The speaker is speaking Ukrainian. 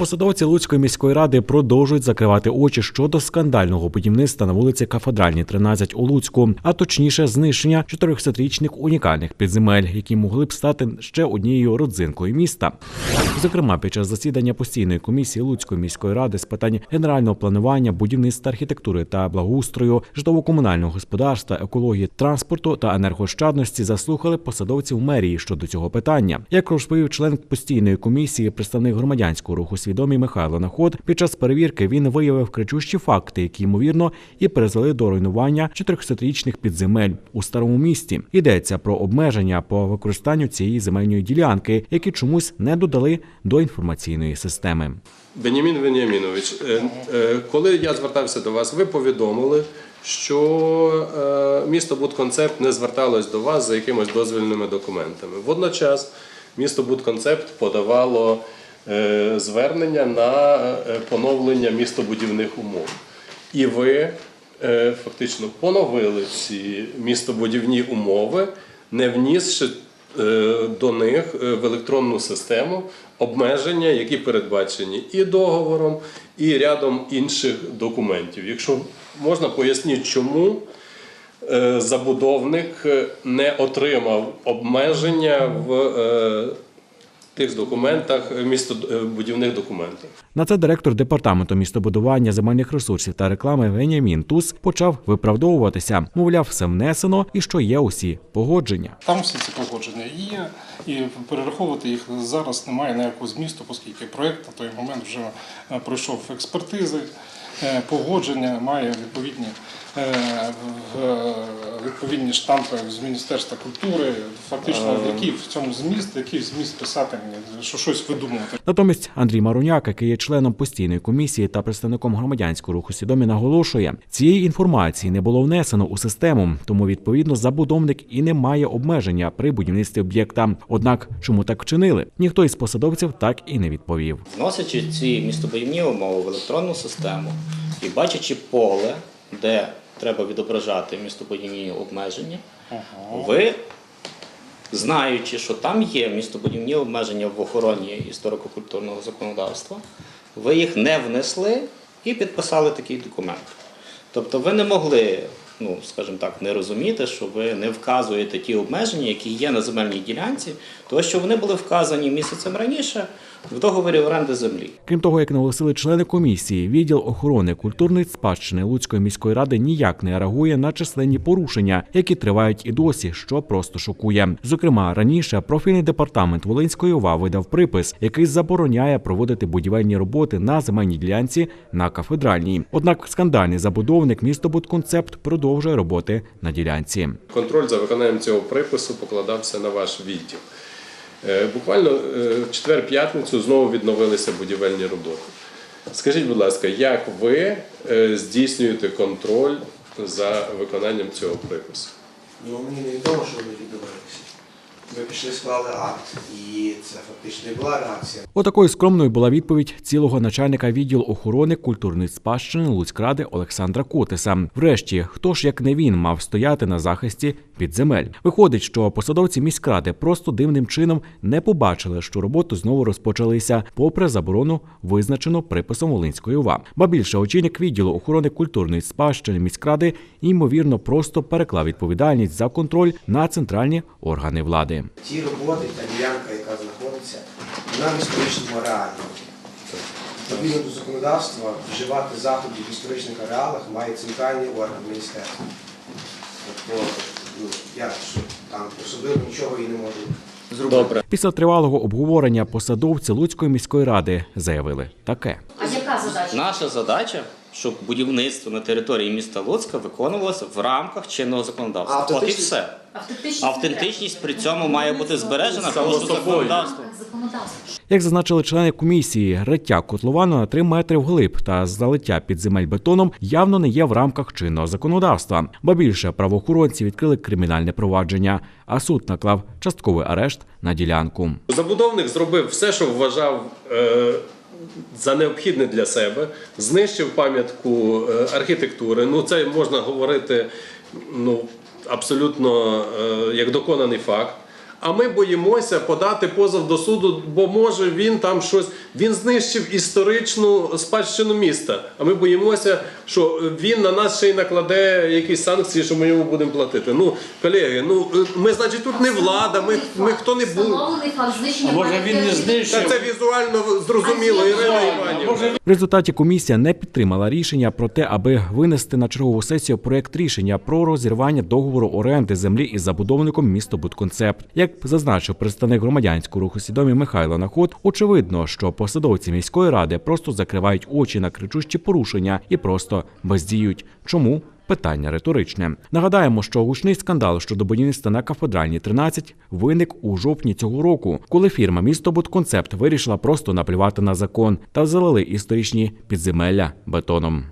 Посадовці Луцької міської ради продовжують закривати очі щодо скандального будівництва на вулиці Кафедральній, 13 у Луцьку, а точніше знищення 400-річних унікальних підземель, які могли б стати ще однією родзинкою міста. Зокрема, під час засідання постійної комісії Луцької міської ради з питань генерального планування, будівництва архітектури та благоустрою, житлово-комунального господарства, екології, транспорту та енергоощадності заслухали посадовців мерії щодо цього питання. Як розповів член постійної комісії, представник громадянського руху свідомий Михайло Наход, під час перевірки він виявив кричущі факти, які ймовірно і призвели до руйнування 400-річних підземель у старому місті. Йдеться про обмеження по використанню цієї земельної ділянки, які чомусь не додали до інформаційної системи. Бенямін Веніамінович, е, е, коли я звертався до вас, ви повідомили, що е, місто Будконцепт не зверталось до вас за якимись дозвільними документами. Водночас місто Будконцепт подавало звернення на е, поновлення містобудівних умов. І ви е, фактично поновили ці містобудівні умови, не внісши е, до них е, в електронну систему обмеження, які передбачені і договором, і рядом інших документів. Якщо можна поясніть, чому е, забудовник е, не отримав обмеження в е, тих документах, е, містобудівних документах. На це директор департаменту містобудування земельних ресурсів та реклами Веніамін Тус почав виправдовуватися. Мовляв, все внесено і що є усі погодження. Там всі ці погодження є, і перераховувати їх зараз немає ніякого змісту, оскільки проєкт на той момент вже е, пройшов експертизи, е, погодження, має відповідні, е, відповідні штампи з Міністерства культури. Фактично, який в цьому зміст, який зміст писати мені, що щось видумувати. Натомість Андрій Маруняк, який є членом постійної комісії та представником громадянського руху свідомі, наголошує, цієї інформації не було внесено у систему, тому відповідно забудовник і не має обмеження при будівництві об'єкта. Однак, чому так вчинили? Ніхто із посадовців так і не відповів. Вносячи ці містобудівні умови в електронну систему і бачачи поле, де треба відображати містобудівні обмеження, ви, знаючи, що там є містобудівні обмеження в охороні історико-культурного законодавства, ви їх не внесли і підписали такий документ. Тобто ви не могли, ну скажімо так, не розуміти, що ви не вказуєте ті обмеження, які є на земельній ділянці, тому що вони були вказані місяцем раніше в договорі оренди землі. Крім того, як наголосили члени комісії, відділ охорони культурної спадщини Луцької міської ради ніяк не реагує на численні порушення, які тривають і досі, що просто шокує. Зокрема, раніше профільний департамент Волинської ОВА видав припис, який забороняє проводити будівельні роботи на земельній ділянці на кафедральній. Однак скандальний забудовник містобудконцепт продовжує роботи на ділянці. Контроль за виконанням цього припису покладався на ваш відділ. Е, Буквально е, в четвер-п'ятницю знову відновилися будівельні роботи. Скажіть, будь ласка, як ви е, здійснюєте контроль за виконанням цього припису? Ну, мені не відомо, що ви відбувалися. Ми пішли, склали акт, і це фактично і була реакція. Отакою скромною була відповідь цілого начальника відділу охорони культурної спадщини Луцькради Олександра Котиса. Врешті, хто ж як не він мав стояти на захисті підземель? Виходить, що посадовці міськради просто дивним чином не побачили, що роботи знову розпочалися, попри заборону, визначену приписом Волинської ОВА. Ба більше очільник відділу охорони культурної спадщини міськради ймовірно просто переклав відповідальність за контроль на центральні органи влади. Ті роботи, та ділянка, яка знаходиться, вона в історичному ареалі. Відповідно до законодавства, вживати заходів в історичних ареалах має центральний орган міністерства. Тобто, ну, я що там особливо нічого і не можу зробити. Добре. Після тривалого обговорення посадовці Луцької міської ради заявили таке. А яка задача? Наша задача, щоб будівництво на території міста Луцька виконувалося в рамках чинного законодавства. От і все. Автентичність, Автентичність при цьому має бути збережена, тому що законодавство. законодавство. Як зазначили члени комісії, риття котловану на 3 метри вглиб та залиття під земель бетоном явно не є в рамках чинного законодавства. Ба більше правоохоронці відкрили кримінальне провадження, а суд наклав частковий арешт на ділянку. Забудовник зробив все, що вважав е, за необхідне для себе, знищив пам'ятку е, архітектури. Ну, це можна говорити ну, абсолютно е, як доконаний факт. А ми боїмося подати позов до суду, бо може він там щось. Він знищив історичну спадщину міста. А ми боїмося, що він на нас ще й накладе якісь санкції, що ми йому будемо платити. Ну, колеги, ну е, ми, значить, тут не влада, ми, ми хто не був. А може він не пам'ятки Та це візуально зрозуміло, Ірина Іванівна. В результаті комісія не підтримала рішення про те, аби винести на чергову сесію проект рішення про розірвання договору оренди землі із забудовником містобудконцепт. Як зазначив представник громадянського руху свідомі Михайло Наход, очевидно, що посадовці міської ради просто закривають очі на кричущі порушення і просто бездіють. Чому? Питання риторичне. Нагадаємо, що гучний скандал щодо будівництва на кафедральній 13 виник у жовтні цього року, коли фірма Містобудконцепт вирішила просто наплювати на закон та залили історичні підземелля бетоном.